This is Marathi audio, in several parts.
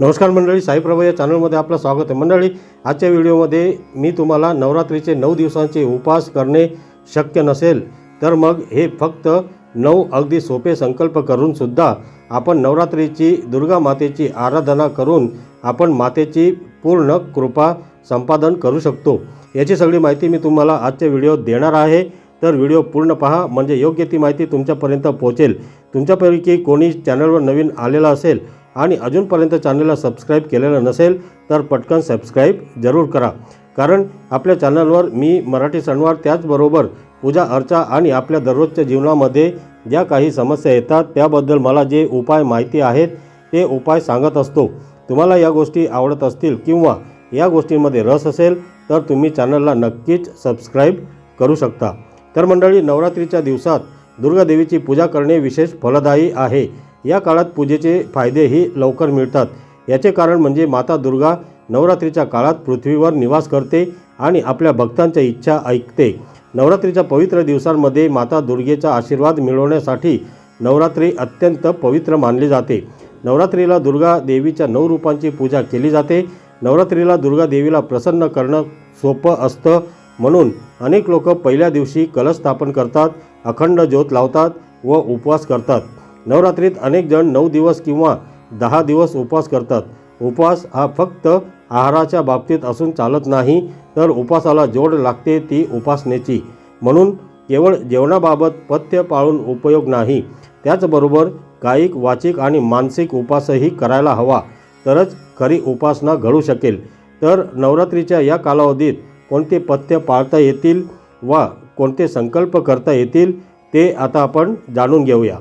नमस्कार मंडळी साईप्रभा या चॅनलमध्ये आपलं स्वागत आहे. मंडळी आजच्या व्हिडिओमध्ये मी तुम्हाला नवरात्रीचे नऊ दिवसांचे उपास करणे शक्य नसेल तर मग हे फक्त नऊ अगदी सोपे संकल्प करूनसुद्धा आपण नवरात्रीची दुर्गा मातेची आराधना करून आपण मातेची पूर्ण कृपा संपादन करू शकतो. याची सगळी माहिती मी तुम्हाला आजच्या व्हिडिओत देणार आहे. तर व्हिडिओ पूर्ण पहा म्हणजे योग्य ती माहिती तुमच्यापर्यंत पोहोचेल. तुमच्यापैकी कोणी चॅनलवर नवीन आलेला असेल आणि अजूनपर्यंत चॅनलला सबस्क्राईब केलेलं नसेल तर पटकन सबस्क्राईब जरूर करा. कारण आपल्या चॅनलवर मी मराठी सणवार त्याचबरोबर पूजा अर्चा आणि आपल्या दररोजच्या जीवनामध्ये ज्या काही समस्या येतात त्याबद्दल मला जे उपाय माहिती आहेत ते उपाय सांगत असतो. तुम्हाला या गोष्टी आवडत असतील किंवा या गोष्टींमध्ये रस असेल तर तुम्ही चॅनलला नक्कीच सबस्क्राईब करू शकता. तर मंडळी नवरात्रीच्या दिवसात दुर्गादेवीची पूजा करणे विशेष फलदायी आहे. या काळात पूजेचे फायदेही लवकर मिळतात. याचे कारण म्हणजे माता दुर्गा नवरात्रीच्या काळात पृथ्वीवर निवास करते आणि आपल्या भक्तांच्या इच्छा ऐकते. नवरात्रीच्या पवित्र दिवसांमध्ये माता दुर्गेचा आशीर्वाद मिळवण्यासाठी नवरात्री अत्यंत पवित्र मानली जाते. नवरात्रीला दुर्गा देवीच्या नऊ रूपांची पूजा केली जाते. नवरात्रीला दुर्गा देवीला प्रसन्न करणं सोपं असतं. म्हणून अनेक लोक पहिल्या दिवशी कलश स्थापन करतात अखंड ज्योत लावतात व उपवास करतात. नवरात्रीत अनेक जण नऊ दिवस किंवा दहा दिवस उपवास करतात. उपवास हा फक्त आहाराच्या बाबतीत असून चालत नाही तर उपवासाला जोड लागते ती उपासनेची. म्हणून केवळ जेवणाबाबत पथ्य पाळून उपयोग नाही. त्याचबरोबर कायिक वाचिक आणि मानसिक उपासही करायला हवा. तरच खरी उपासना घडू शकेल. तर नवरात्रीच्या या कालावधीत कोणते पथ्य पाळता येतील वा कोणते संकल्प करता येतील ते आता आपण जाणून घेऊया.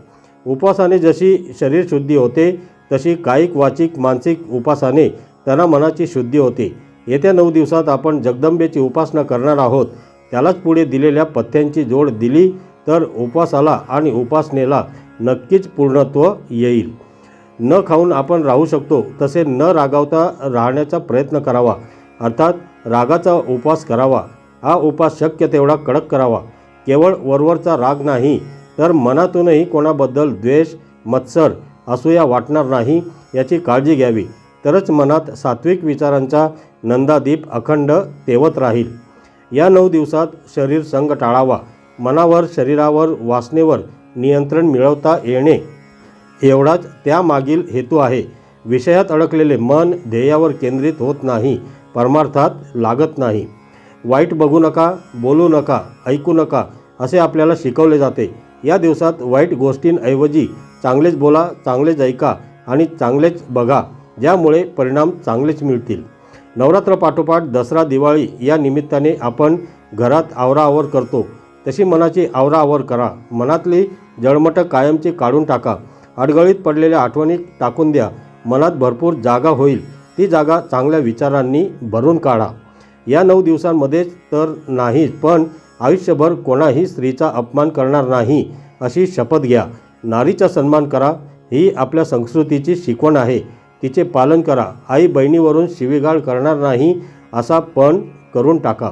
उपासाने जशी शरीरशुद्धी होते तशी कायिक वाचिक मानसिक उपासाने त्यांना मनाची शुद्धी होते. येत्या नऊ दिवसात आपण जगदंबेची उपासना करणार आहोत. त्यालाच पुढे दिलेल्या पथ्यांची जोड दिली तर उपवासाला आणि उपासनेला नक्कीच पूर्णत्व येईल. न खाऊन आपण राहू शकतो तसे न रागावता राहण्याचा प्रयत्न करावा. अर्थात रागाचा उपवास करावा. हा उपास शक्य तेवढा कडक करावा. केवळ वरवरचा राग नाही तर मनातूनही कोणाबद्दल द्वेष मत्सर असूया वाटणार नाही याची काळजी घ्यावी. तरच मनात सात्विक विचारांचा नंदादीप अखंड तेवत राहील. या नऊ दिवसात शरीर संग टाळावा. मनावर शरीरावर वासनेवर नियंत्रण मिळवता येणे. एवढाच त्यामागील हेतू आहे. विषयात अडकलेले मन ध्येयावर केंद्रित होत नाही. परमार्थात लागत नाही. वाईट बघू नका बोलू नका ऐकू नका असे आपल्याला शिकवले जाते. या दिवसात वाईट गोष्टींऐवजी चांगलेच बोला चांगलेच ऐका आणि चांगलेच बघा ज्यामुळे परिणाम चांगलेच मिळतील. नवरात्र पाठोपाठ दसरा दिवाळी या निमित्ताने आपण घरात आवराआवर करतो. तशी मनाची आवराआवर करा. मनातली जळमटं कायमची काढून टाका. अडगळीत पडलेल्या आठवणी टाकून द्या. मनात भरपूर जागा होईल. ती जागा चांगल्या विचारांनी भरून काढा. या नऊ दिवसांमध्येच तर नाहीच पण आयुष्यभर कोणाही स्त्रीचा अपमान करणार नाही अशी शपथ घ्या. नारीचा सन्मान करा ही आपल्या संस्कृतीची शिकवण आहे. तिचे पालन करा. आई बहिणीवरून शिवीगाळ करणार नाही असा पण करून टाका.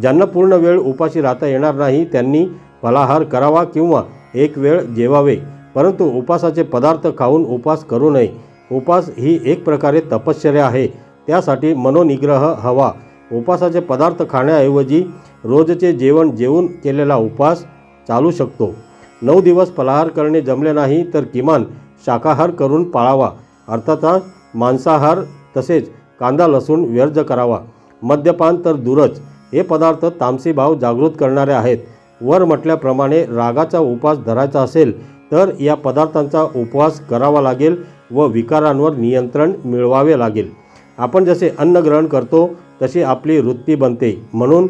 ज्यांना पूर्ण वेळ उपाशी राहता येणार नाही त्यांनी फलाहार करावा किंवा एक वेळ जेवावे. परंतु उपासाचे पदार्थ खाऊन उपास करू नये. उपास ही एक प्रकारे तपश्चर्या आहे. त्यासाठी मनोनिग्रह हवा. उपासाचे पदार्थ खाण्याऐवजी रोजचे जेवण जेवून केलेला उपास चालू शकतो. नऊ दिवस फलाहार करणे जमले नाही तर किमान शाकाहार करून पाळावा. अर्थातच मांसाहार तसेच कांदा लसूण व्यर्ज करावा. मद्यपान तर दूरच. हे पदार्थ तामसी भाव जागृत करणारे आहेत. वर म्हटल्याप्रमाणे रागाचा उपवास धरायचा असेल तर या पदार्थांचा उपवास करावा लागेल व विकारांवर नियंत्रण मिळवावे लागेल. आपण जसे अन्न ग्रहण करतो तशी आपली वृत्ती बनते. म्हणून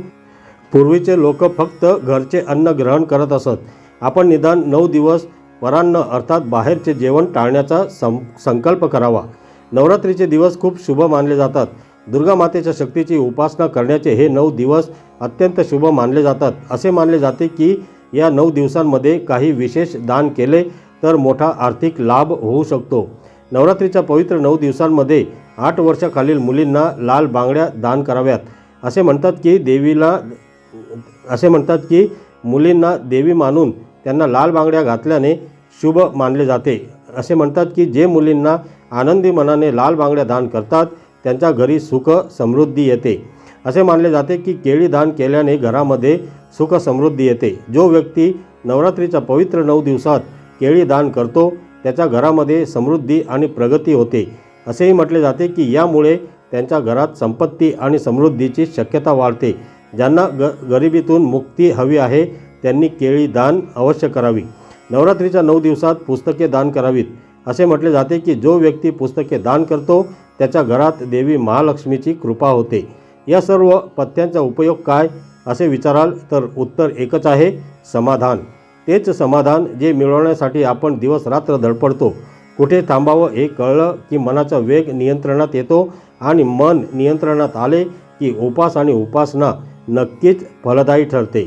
पूर्वीचे लोक फक्त घरचे अन्न ग्रहण करत असत. आपण निदान नऊ दिवस वरांना अर्थात बाहेरचे जेवण टाळण्याचा सं संकल्प करावा. नवरात्रीचे दिवस खूप शुभ मानले जातात. दुर्गा मातेच्या शक्तीची उपासना करण्याचे हे नऊ दिवस अत्यंत शुभ मानले जातात. असे मानले जाते की या नऊ दिवसांमध्ये काही विशेष दान केले तर मोठा आर्थिक लाभ होऊ शकतो. नवरात्रीच्या पवित्र नऊ दिवसांमध्ये आठ वर्षाखालील मुलींना लाल बांगड्या दान कराव्यात. असे म्हणतात की देवीला असे म्हणतात की मुलींना देवी मानून त्यांना लाल बांगड्या घातल्याने शुभ मानले जाते. असे म्हणतात की जे मुलींना आनंदी मनाने लाल बांगड्या दान करतात त्यांच्या घरी सुख समृद्धी येते. असे मानले जाते की केळी दान केल्याने घरामध्ये सुख समृद्धी येते. जो व्यक्ती नवरात्रीच्या पवित्र नऊ दिवसात केळी दान करतो त्याच्या घरामध्ये समृद्धी आणि प्रगती होते. असेही म्हटले जाते की यामुळे त्यांच्या घरात संपत्ती आणि समृद्धीची शक्यता वाढते. ज्यांना ग गरिबीतून मुक्ती हवी आहे त्यांनी केळी दान अवश्य करावी. नवरात्रीच्या नऊ दिवसात पुस्तके दान करावीत. असे म्हटले जाते की जो व्यक्ती पुस्तके दान करतो त्याच्या घरात देवी महालक्ष्मीची कृपा होते. या सर्व पथ्यांचा उपयोग काय? असे विचाराल तर उत्तर एकच आहे समाधान. तेच समाधान जे मिळवण्यासाठी आपण दिवस रात्र धडपडतो. कुठे थांबावं हे कळलं की मनाचा वेग नियंत्रणात येतो आणि मन नियंत्रणात आले की उपास आणि उपासना नक्कीच फलदायी ठरते.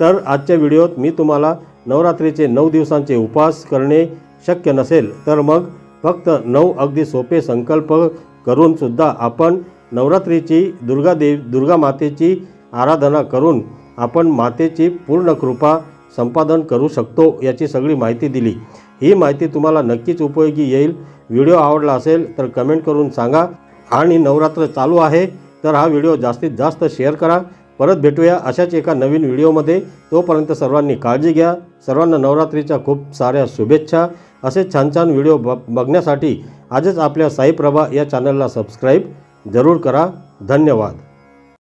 तर आजच्या व्हिडिओत मी तुम्हाला नवरात्रीचे नऊ दिवसांचे उपास करणे शक्य नसेल तर मग फक्त नऊ अगदी सोपे संकल्प करूनसुद्धा आपण नवरात्रीची दुर्गा देव दुर्गा मातेची आराधना करून आपण मातेची पूर्ण कृपा संपादन करू शकतो याची सगळी माहिती दिली. ही माहिती तुम्हाला नक्कीच उपयोगी येईल. व्हिडिओ आवडला असेल तर कमेंट करून सांगा. आणि नवरात्र चालू आहे तर हा व्हिडिओ जास्तीत जास्त शेअर करा. परत भेटूया अशाच एका नवीन व्हिडिओमध्ये. तोपर्यंत सर्वांनी काळजी घ्या. सर्वांना नवरात्रीच्या खूप साऱ्या शुभेच्छा. असे छान छान व्हिडिओ ब बघण्यासाठी आजच आपल्या साईप्रभा या चॅनलला सबस्क्राईब जरूर करा. धन्यवाद.